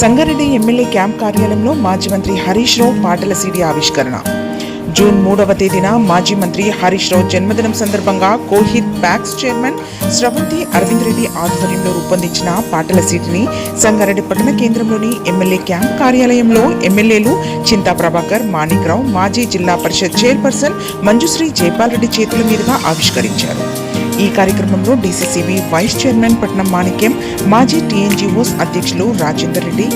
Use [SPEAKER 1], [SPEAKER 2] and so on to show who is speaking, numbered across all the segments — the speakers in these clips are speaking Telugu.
[SPEAKER 1] సంగారెడ్డి ఎమ్మెల్యే క్యాంప్ కార్యాలయంలో మాజీ మంత్రి హరీష్ రావు పాటల సీడీ ఆవిష్కరణ. జూన్ మూడవ తేదీన మాజీ మంత్రి హరీష్ రావు జన్మదినం సందర్భంగా కోహిత్ బ్యాక్స్ చైర్మన్ స్రవంతి అరవింద్ రెడ్డి ఆధ్వర్యంలో రూపొందించిన పాటల సీటుని సంగారెడ్డి పట్టణ కేంద్రంలోని ఎమ్మెల్యే క్యాంప్ కార్యాలయంలో ఎమ్మెల్యేలు చింతా ప్రభాకర్ మాణిక్రావు మాజీ జిల్లా పరిషత్ చైర్పర్సన్ మంజుశ్రీ జైపాల్ రెడ్డి చేతుల మీదుగా ఆవిష్కరించారు. ఈ కార్యక్రమంలో డీసీసీబీ వైస్ చైర్మన్ పట్నం మాణిక్యం మాజీ టీఎన్జీఓస్ అధ్యక్షులు రాజేందర్ రెడ్డి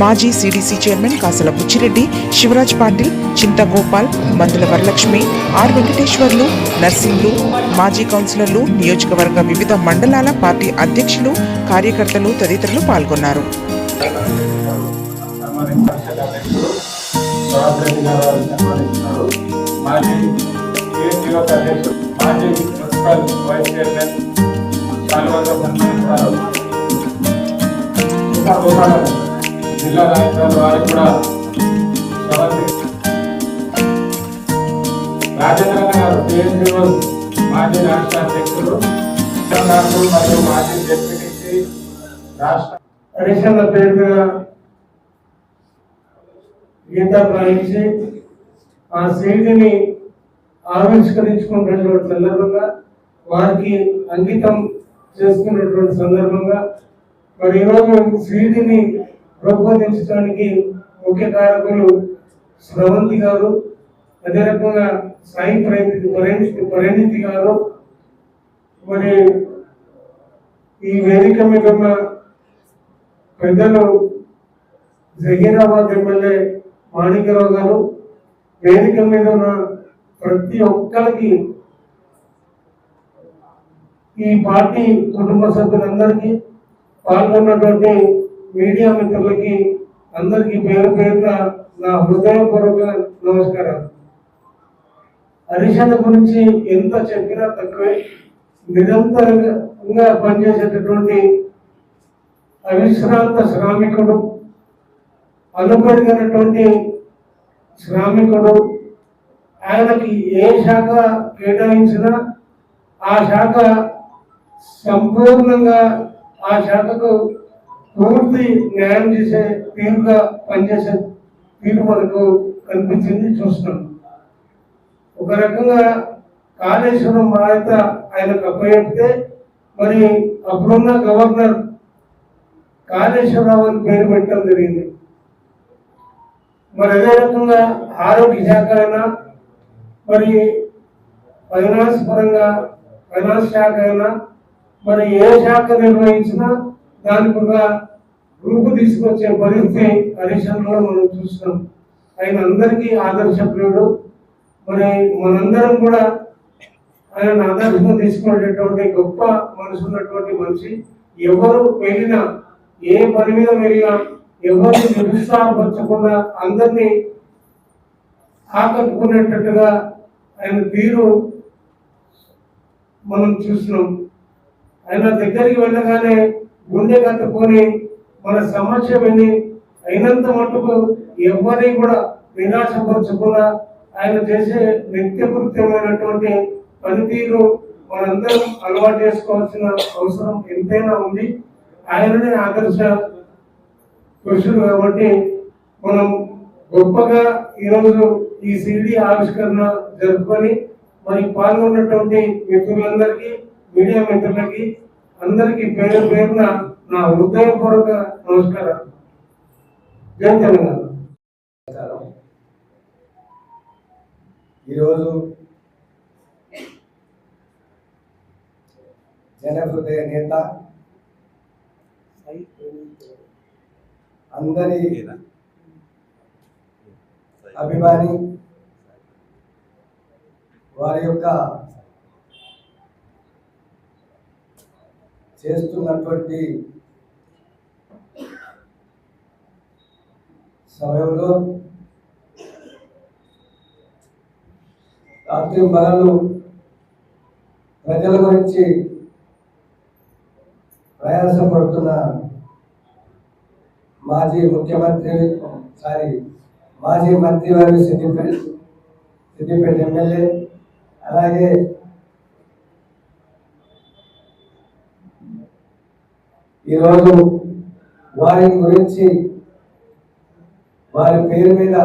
[SPEAKER 1] మాజీ సీడీసీ చైర్మన్ కాసల బుచ్చిరెడ్డి శివరాజ్ పాటిల్ చింతగోపాల్ మందుల వరలక్ష్మి ఆర్ వెంకటేశ్వర్లు నర్సింగ్లు మాజీ కౌన్సిలర్లు నియోజకవర్గ వివిధ మండలాల పార్టీ అధ్యక్షులు కార్యకర్తలు తదితరులు పాల్గొన్నారు
[SPEAKER 2] మాజీ మున్సిపల్ వైస్ చైర్మన్ జిల్లా నాయకులు వారికి కూడా స్వాగతం. రాజేంద్ర గారు టీఎస్సీలో మాజీ రాష్ట్ర అధ్యక్షుడు గారు మరియు మాజీ డిప్యూటీ రాష్ట్ర
[SPEAKER 3] అడిషన్ల పేరు మీద గీత ప్రవహించి ఆ సీటుని ఆవిష్కరించుకున్నటువంటి సందర్భంగా వారికి అంకితం చేసుకున్నటువంటి సందర్భంగా మరి ఈరోజు సీటుని రూపొందించడానికి ముఖ్య కారకులు స్రవంతి గారు అదే రకంగా సాయి ప్రయత్ని పరిణితి పరిణితి గారు మరి ఈ వేదిక మీద ఉన్న పెద్దలు జహీరాబాద్ ఎమ్మెల్యే మాణిక్యరావు గారు వేదిక మీద ఉన్న ప్రతి ఒక్కరికి ఈ పార్టీ కుటుంబ సభ్యులందరికీ పాల్గొన్నటువంటి మీడియా మిత్రులకి అందరికీ పేరు పేరున నా హృదయపూర్వక నమస్కారాలు. హరిశన గురించి ఎంత చెప్పినా తక్కువే. నిరంతరంగా పనిచేసేటటువంటి అవిశ్రాంత శ్రామికుడు అనుపడినటువంటి శ్రామికుడు ఆయనకి ఏ శాఖ కేటాయించినా ఆ శాఖ సంపూర్ణంగా ఆ శాఖకు పూర్తి న్యాయం చేసే తీరుగా పనిచేసే తీరు మనకు కనిపించింది చూస్తున్నాం. ఒక రకంగా కాళేశ్వరం బాధ్యత ఆయనకు అప్పచెప్తే మరి అప్పుడున్న గవర్నర్ కాళేశ్వరరావు అని పేరు పెట్టడం జరిగింది. మరి అదే రకంగా ఆరోగ్య శాఖ అయినా మరి ఫైనాన్స్ పరంగా ఫైనాన్స్ శాఖ అయినా మరి ఏ శాఖ నిర్వహించినా దానికి ఒక రూపు తీసుకొచ్చే పరిస్థితి హరిశంలో మనం చూస్తున్నాం. ఆయన అందరికీ ఆదర్శప్రియుడు. మరి మనందరం కూడా ఆయన ఆదర్శంగా తీసుకునేటటువంటి గొప్ప మనసు ఉన్నటువంటి మనిషి. ఎవరు వెళ్ళినా ఏ పని మీద వెళ్ళినా ఎవరిని నిరుత్సాహపరచకుండా అందరినీ ఆకట్టుకునేటట్టుగా ఆయన తీరు మనం చూస్తున్నాం. ఆయన దగ్గరికి వెళ్ళగానే గుండె కట్టుకొని మన సమస్య విని అయినంత మటుకు ఎవరిని కూడా నిరాశపరచకుండా ఆయన చేసే నిత్యకృత్యమైనటువంటి పనితీరు మనందరం అలవాటు చేసుకోవాల్సిన అవసరం ఎంతైనా ఉంది. ఆయననే ఆదర్శ పురుషుడు కాబట్టి మనం గొప్పగా ఈరోజు ఈ సిడి ఆవిష్కరణ జరుపుకొని మరి పాల్గొన్నటువంటి మిత్రులందరికీ మీడియా మిత్రులకి అందరికీ పేరు పేరున నా హృదయపూర్వక నమస్కారం జై తెలంగాణ.
[SPEAKER 4] ఈరోజు జనహృదయ నేత అందరి అభిమాని వారి యొక్క చేస్తున్నటువంటి సమయంలో రాత్రి బలలు ప్రజల గురించి ప్రయాసపడుతున్న మాజీ ముఖ్యమంత్రి సారీ మాజీ మంత్రి వారి సిద్దిపేట సిద్దిపేట ఎమ్మెల్యే అలాగే ఈరోజు వారి గురించి వారి పేరు మీద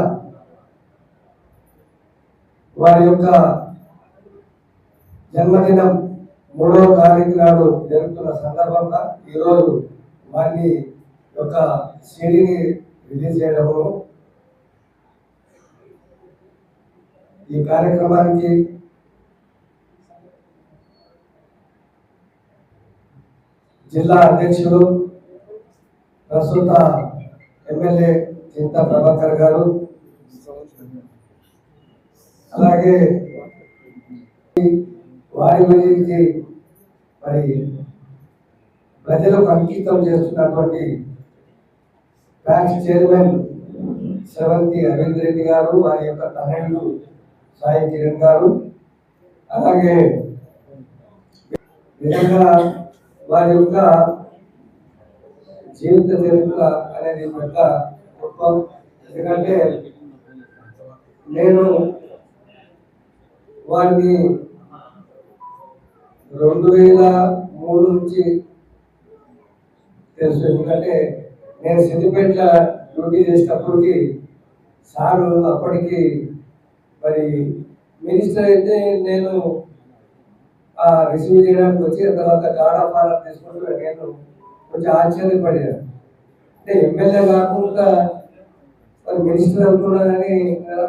[SPEAKER 4] వారి యొక్క జన్మదినం మూడవ తారీఖు నాడు జరుగుతున్న సందర్భంగా ఈరోజు వారిని యొక్క సిడీని రిలీజ్ చేయడము ఈ కార్యక్రమానికి జిల్లా అధ్యక్షులు ప్రస్తుత ఎమ్మెల్యే చింత ప్రభాకర్ గారు. అలాగే వారి గురించి మరి ప్రజలకు అంకితం చేస్తున్నటువంటి బ్యాంక్ చైర్మన్ శ్రవంతి అరవింద్ రెడ్డి గారు వారి యొక్క తనయుడు సాయి కిరణ్ గారు. అలాగే నిజంగా వారి యొక్క జీవిత చరిత్ర అనేది పెద్ద గొప్ప. ఎందుకంటే నేను వారిని రెండు వేల మూడు నుంచి తెలుసు. ఎందుకంటే నేను సిద్దిపేట డ్యూటీ చేసేటప్పటికి సారు అప్పటికి మరి మినిస్టర్ అయితే నేను రిసీవ్ చేయడానికి వచ్చి తర్వాత తర్వాత ఆఫ్ ఫారం తీసుకుంటూ నేను కొంచెం ఆశ్చర్యపడాను. అంటే ఎమ్మెల్యే కాకుండా మరి మినిస్టర్ అవుతున్నానని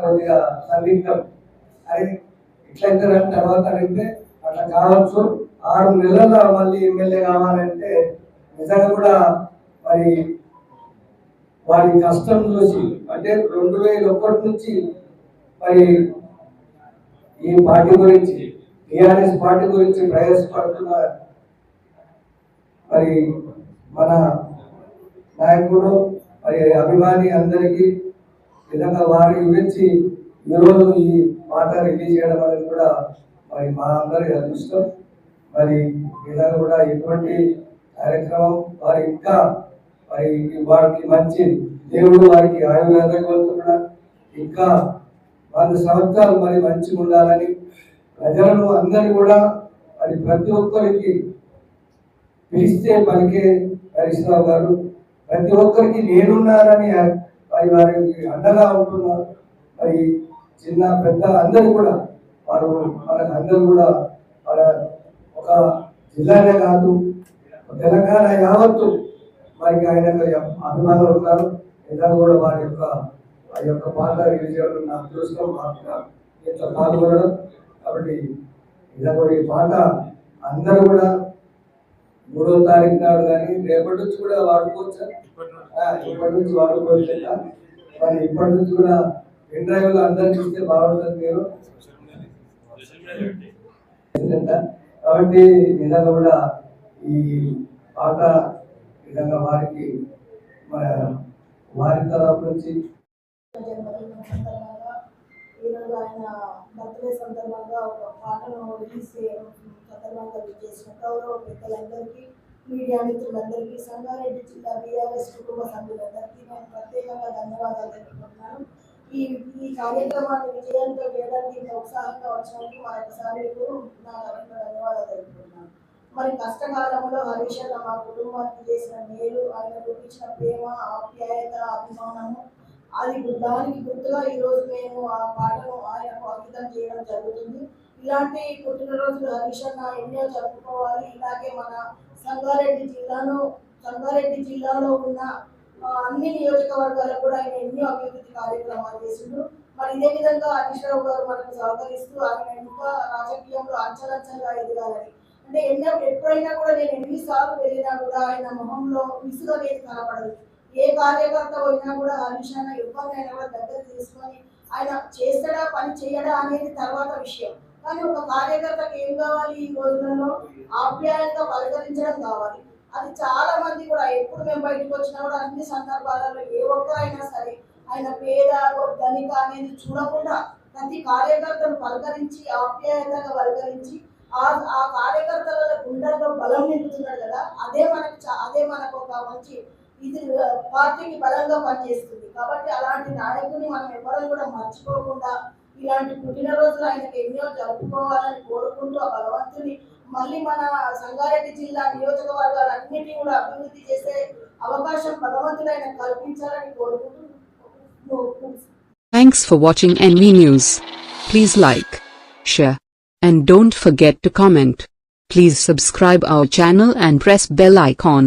[SPEAKER 4] కొద్దిగా సందిగ్ధం. అది ఇట్లయితే తర్వాత అడిగితే అట్లా కావచ్చు. ఆరు నెలల్లో మళ్ళీ ఎమ్మెల్యే కావాలంటే నిజంగా కూడా మరి వారి కష్టం చూసి అంటే రెండు వేల ఒకటి నుంచి మరి ఈ పార్టీ గురించి టిఆర్ఎస్ పార్టీ గురించి ప్రయాసపడుతున్న మరి మన నాయకుడు మరి అభిమాని అందరికీ విధంగా వారి గురించి ఈరోజు ఈ మాట రిలీజ్ చేయడం అనేది కూడా మరి మా అందరి అదృష్టం. మరి విధంగా కూడా ఎటువంటి కార్యక్రమం వారి ఇంకా మరి వారికి మంచి దేవుడు వారికి ఆయుర్వేదం కూడా ఇంకా వంద సంవత్సరాలు మరి మంచిగా ఉండాలని ప్రజలను అందరినీ కూడా మరి ప్రతి ఒక్కరికి పిలిస్తే పలికే హరీష్రావు గారు ప్రతి ఒక్కరికి నేనున్నారని మరి వారికి అండగా ఉంటున్నారు. మరి చిన్న పెద్ద అందరూ కూడా వారు మనకు అందరూ కూడా మన ఒక జిల్లానే కాదు తెలంగాణ యావత్తు మరి ఆయన అభిమానులు ఉన్నారు. ఇలా కూడా వారి యొక్క ఆ యొక్క పాత్ర రిలీజ్ చేయడం నా అదృష్టం. పాల్గొనడం కాబట్టి ఇలా కూడా ఈ పాట అందరూ కూడా మూడో తారీఖు నాడు కానీ రేపటి నుంచి కూడా వాడుకోవచ్చా? ఇప్పటి నుంచి వాడుకోవచ్చా మరి ఇప్పటి నుంచి కూడా పెన్ డ్రైవ్లు అందరికి ఇస్తే బాగుంటుంది మీరు. కాబట్టి నిజంగా కూడా ఈ పాట నిజంగా వారికి మన వారి తరఫు నుంచి
[SPEAKER 5] ఈరోజు ఆయన బర్త్డే సందర్భంగా ఒక పాటను రిలీజ్ చేయడం సందర్భంగా చేసిన గౌరవ పెద్దలందరికీ మీడియా మిత్రులందరికీ సంగారెడ్డి జిల్లా బీఆర్ఎస్ కుటుంబ సభ్యులందరికీ నేను ప్రత్యేకంగా ధన్యవాదాలు తెలుపుకుంటున్నాను. ఈ ఈ కార్యక్రమాన్ని విజయంతో చేయడానికి ఇంత ఉత్సాహంగా వచ్చినందుకు మరొకసారి మీకు నా తరఫున ధన్యవాదాలు తెలుపుకుంటున్నాను. మరి కష్టకాలంలో హరీష్ మా కుటుంబానికి చేసిన మేలు ఆయన చూపించిన ప్రేమ ఆప్యాయత అభిమానము అది దానికి గుర్తుగా ఈ రోజు మేము ఆ పాటను ఆయనకు అంకితం చేయడం జరుగుతుంది. ఇలాంటి పుట్టినరోజులు హరీష్ ఎన్నో జరుపుకోవాలి. ఇలాగే మన సంగారెడ్డి జిల్లాను సంగారెడ్డి జిల్లాలో ఉన్న అన్ని నియోజకవర్గాలకు కూడా ఆయన ఎన్నో అభివృద్ధి కార్యక్రమాలు చేసిండు. మరి ఇదే విధంగా హరీష్ రావు గారు మనకు సహకరిస్తూ ఆయన ఇంకా రాజకీయంలో అంచలంచలుగా ఎదగాలని. అంటే ఎన్నో ఎప్పుడైనా కూడా నేను ఎన్నిసార్లు వెళ్ళినా కూడా ఆయన మొహంలో విసుగు కనపడదు. ఏ కార్యకర్త పోయినా కూడా ఆ విషయాన్ని ఎవరినైనా కూడా దగ్గర తీసుకొని ఆయన చేస్తాడా పని చేయడా అనేది తర్వాత విషయం. కానీ ఒక కార్యకర్తకు ఏం కావాలి ఈ రోజులలో? ఆప్యాయంగా పలకరించడం కావాలి. అది చాలా మంది కూడా ఎప్పుడు మేము బయటకు వచ్చినా కూడా అన్ని సందర్భాలలో ఏ ఒక్కరైనా సరే ఆయన పేద ధనిక అనేది చూడకుండా ప్రతి కార్యకర్తను పలకరించి ఆప్యాయతగా పలకరించి ఆ ఆ కార్యకర్తల గుండెల్లో బలం నింపుతున్నాడు కదా? అదే మనకు చా- అదే మనకు ఒక మంచి ఇది ఆ, పార్టీకి బలంగా పనిచేస్తుంది కాబట్టి అలాంటి నాయకుని మనం ఎవరం కూడా మర్చిపోకుండా ఇలాంటి పుట్టినరోజులు ఆయనకి ఎన్నో జరుపుకోవాలని కోరుకుంటూ ఆ భగవంతుని మళ్ళీ మన సంగారెడ్డి జిల్లా నియోజకవర్గాలన్నిటినీ కూడా అభివృద్ధి చేసే అవకాశం భగవంతుడు ఆయన కల్పించాలని కోరుకుంటూ
[SPEAKER 6] Thanks for watching NV News. Please like, share, and don't forget to comment. Please subscribe our channel and press bell icon.